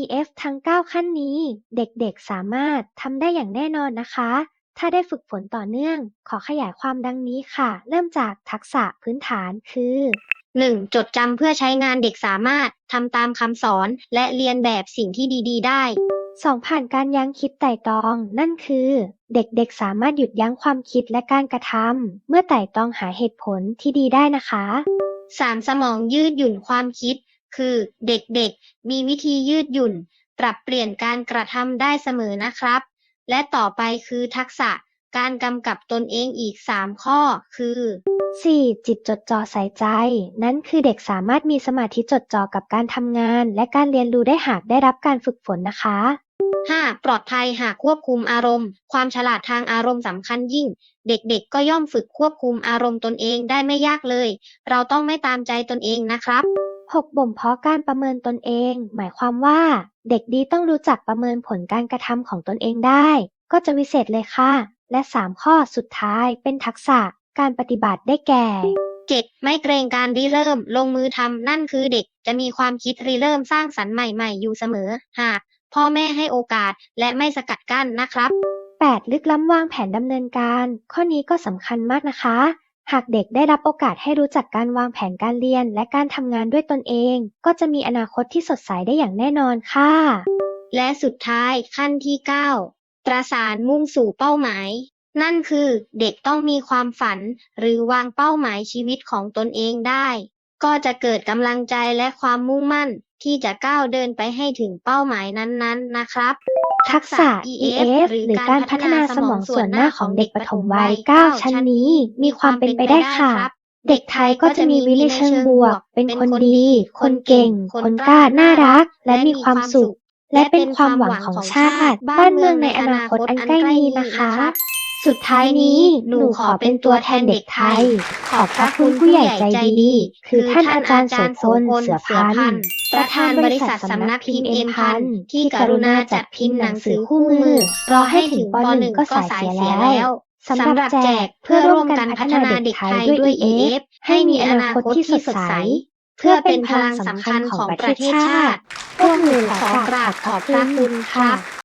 EF ทั้ง 9 ขั้นนี้ เด็กๆ สามารถทำได้อย่างแน่นอนนะคะ ถ้าได้ฝึกฝนต่อเนื่อง ขอขยายความดังนี้ค่ะ เริ่มจากทักษะพื้นฐานคือ 1. จดจำเพื่อใช้งานเด็กสามารถทำตามคำสอน และเรียนแบบสิ่งที่ดี ๆ ได้ 2. ผ่านการยั้งคิดไตร่ตรอง นั่นคือ เด็กๆ สามารถหยุดยั้งความคิดและการกระทำเมื่อไตร่ตรองหาเหตุผลที่ดีได้นะคะ 3. สมองยืดหยุ่นความคิด คือเด็กๆ มีวิธียืดหยุ่น ปรับเปลี่ยนการกระทำได้เสมอนะครับ และต่อไปคือทักษะการกำกับตนเองอีก 3 ข้อ คือ 4. จิตจดจ่อใส่ใจ นั้นคือเด็กสามารถมีสมาธิจดจ่อกับการทำงาน และการเรียนรู้ได้หากได้รับการฝึกฝนนะคะ 5. ปลอดภัยหากควบคุมอารมณ์ ความฉลาดทางอารมณ์สำคัญยิ่ง เด็กๆ ก็ย่อมฝึกควบคุมอารมณ์ตนเองได้ไม่ยากเลย เราต้องไม่ตามใจตนเองนะครับ 6. บ่มเพาะการประเมินตนเอง หมายความว่า เด็กดีต้องรู้จักประเมินผลการกระทำของตนเองได้ ก็จะวิเศษเลยค่ะ และ 3 ข้อสุดท้ายเป็นทักษะการปฏิบัติได้แก่ 7. ไม่เกรงการริเริ่ม ลงมือทำนั่นคือเด็กจะมีความคิดริเริ่มสร้างสรรค์ใหม่ๆ อยู่เสมอ หาก พ่อแม่ให้โอกาสและไม่สกัดกั้นนะครับ 8. ลึกล้ำวางแผนดำเนินการ ข้อนี้ก็สำคัญมากนะคะ หากเด็กได้รับโอกาสให้รู้จักการวางแผนการเรียนและการทำงานด้วยตนเอง ก็จะมีอนาคตที่สดใสได้อย่างแน่นอนค่ะ และสุดท้ายขั้นที่ 9 ตราสารมุ่งสู่เป้าหมาย นั่นคือเด็กต้องมีความฝัน หรือวางเป้าหมายชีวิตของตนเองได้ ก็จะเกิดกำลังใจและความมุ่งมั่น ที่จะก้าวเดินไปให้ถึงเป้าหมายนั้นๆ นะครับ ทักษะ EF หรือการพัฒนาสมองส่วนหน้าของเด็กปฐมวัย 9 ชั้นนี้ มีความเป็นไปได้ค่ะ เด็กไทยก็จะมีวินัยเชิงบวก เป็นคนดี คนเก่ง คนกล้า น่ารัก และมีความสุข และเป็นความหวังของชาติ บ้านเมืองในอนาคตอันใกล้นี้นะคะ สุดท้ายนี้หนูขอเป็นตัวแทนเด็กไทย ขอบพระคุณผู้ใหญ่ใจดี คือท่านอาจารย์โสพลเสือพันธ์ประธานบริษัทสำนักพิมพ์เอ็มพันที่กรุณาจัดพิมพ์หนังสือคู่มือ รอให้ถึงป .1 ก็สายเสียแล้วสำหรับแจกเพื่อร่วมกันพัฒนาเด็กไทยด้วย EF ให้มีอนาคตที่สดใส เพื่อเป็นพลังสำคัญของประเทศชาติ พวกหนูขอกราบขอบพระคุณค่ะ